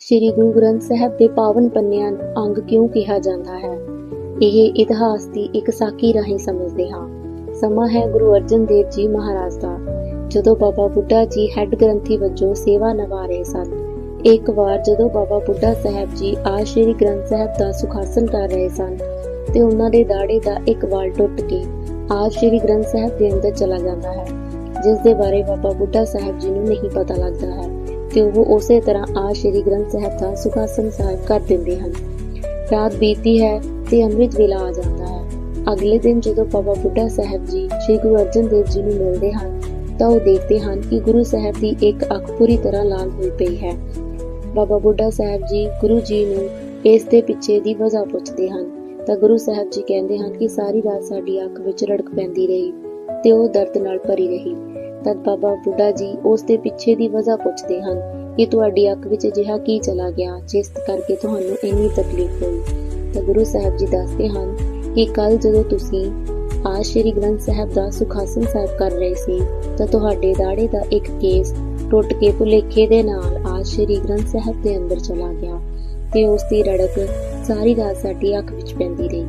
ਸ੍ਰੀ ਗੁਰੂ ਗ੍ਰੰਥ ਸਾਹਿਬ ਦੇ ਪਾਵਨ ਪੰਨਿਆਂ ਅੰਗ ਕਿਉਂ ਕਿਹਾ ਜਾਂਦਾ ਹੈ? ਇਹ ਇਤਿਹਾਸ ਦੀ ਇੱਕ ਸਾਖੀ ਰਾਹੀਂ ਸਮਝਦੇ ਹਾਂ। ਸਮਾਂ ਹੈ ਗੁਰੂ ਅਰਜਨ ਦੇਵ ਜੀ ਮਹਾਰਾਜ ਦਾ। ਜਦੋਂ ਬਾਬਾ ਬੁੱਢਾ ਜੀ ਹੈੱਡ ਗ੍ਰੰਥੀ ਵਜੋਂ ਸੇਵਾ ਨਿਭਾ ਰਹੇ ਸਨ, ਇੱਕ ਵਾਰ ਜਦੋਂ ਬਾਬਾ ਬੁੱਢਾ ਸਾਹਿਬ ਜੀ ਆ ਸ੍ਰੀ ਗ੍ਰੰਥ ਸਾਹਿਬ ਦਾ ਸੁਖਾਸਨ ਕਰ ਰਹੇ ਸਨ ਤੇ ਉਹਨਾਂ ਦੇ ਦਾੜੇ ਦਾ ਇੱਕ ਵਾਲ ਟੁੱਟ ਕੇ ਆ ਸ੍ਰੀ ਗ੍ਰੰਥ ਸਾਹਿਬ ਦੇ ਅੰਦਰ ਚਲਾ ਜਾਂਦਾ ਹੈ, ਜਿਸ ਦੇ ਬਾਰੇ ਬਾਬਾ ਬੁੱਢਾ ਸਾਹਿਬ ਜੀ ਨੂੰ ਨਹੀਂ ਪਤਾ ਲੱਗਦਾ ਹੈ। ਤੇ ਉਹ ਉਸੇ ਤਰ੍ਹਾਂ ਆ ਸ੍ਰੀ ਗ੍ਰੰਥ ਸਾਹਿਬ ਦਾ ਸੁਖਾਸਨ ਸਾਹਿਬ ਕਰ ਦਿੰਦੇ ਹਨ। ਰਾਤ ਬੀਤਦੀ ਹੈ ਤੇ ਅੰਮ੍ਰਿਤ ਵੇਲਾ ਆ ਜਾਂਦਾ ਹੈ। ਅਗਲੇ ਦਿਨ ਜਦੋਂ ਬਾਬਾ ਬੁੱਢਾ ਸਾਹਿਬ ਜੀ ਸ੍ਰੀ ਗੁਰੂ ਅਰਜਨ ਦੇਵ ਜੀ ਨੂੰ ਮਿਲਦੇ ਹਨ, ਤਾਂ ਉਹ ਦੇਖਦੇ ਹਨ ਕਿ ਗੁਰੂ ਸਾਹਿਬ ਦੀ ਇੱਕ ਅੱਖ ਪੂਰੀ ਤਰ੍ਹਾਂ ਲਾਲ ਹੋਈ ਪਈ ਹੈ। ਬਾਬਾ ਬੁੱਢਾ ਸਾਹਿਬ ਜੀ ਗੁਰੂ ਜੀ ਨੂੰ ਇਸ ਦੇ ਪਿੱਛੇ ਦੀ ਵਜ੍ਹਾ ਪੁੱਛਦੇ ਹਨ। ਤਾਂ ਗੁਰੂ ਸਾਹਿਬ ਜੀ ਕਹਿੰਦੇ ਹਨ ਕਿ ਸਾਰੀ ਰਾਤ ਸਾਡੀ ਅੱਖ ਵਿੱਚ ਰੜਕ ਪੈਂਦੀ ਰਹੀ ਤੇ ਉਹ ਦਰਦ ਨਾਲ ਭਰੀ ਰਹੀ। ਤਦ ਬਾਬਾ ਬੁੱਢਾ ਜੀ ਉਸ ਦੇ ਪਿੱਛੇ ਦੀ ਵਜ੍ਹਾ ਪੁੱਛਦੇ ਹਨ ਕਿ ਤੁਹਾਡੀ ਅੱਖ ਵਿੱਚ ਅਜਿਹਾ ਕੀ ਚਲਾ ਗਿਆ ਜਿਸ ਕਰਕੇ ਤੁਹਾਨੂੰ ਇੰਨੀ ਤਕਲੀਫ ਹੋਈ। ਤਾਂ ਗੁਰੂ ਸਾਹਿਬ ਜੀ ਦੱਸਦੇ ਹਨ ਕਿ ਕੱਲ ਜਦੋਂ ਤੁਸੀਂ ਆ ਸ਼੍ਰੀ ਗ੍ਰੰਥ ਸਾਹਿਬ ਦਾ ਸੁਖਾਸਨ ਸਾਹਿਬ ਕਰ ਰਹੇ ਸੀ, ਤਾਂ ਤੁਹਾਡੇ ਦਾੜੇ ਦਾ ਇੱਕ ਕੇਸ ਟੁੱਟ ਕੇ ਭੁਲੇਖੇ ਦੇ ਨਾਲ ਆ ਸ਼੍ਰੀ ਗ੍ਰੰਥ ਸਾਹਿਬ ਦੇ ਅੰਦਰ ਚਲਾ ਗਿਆ ਤੇ ਉਸ ਦੀ ਰੜਕ ਸਾਰੀ ਰਾਤ ਸਾਡੀ ਅੱਖ ਵਿੱਚ ਪੈਂਦੀ ਰਹੀ।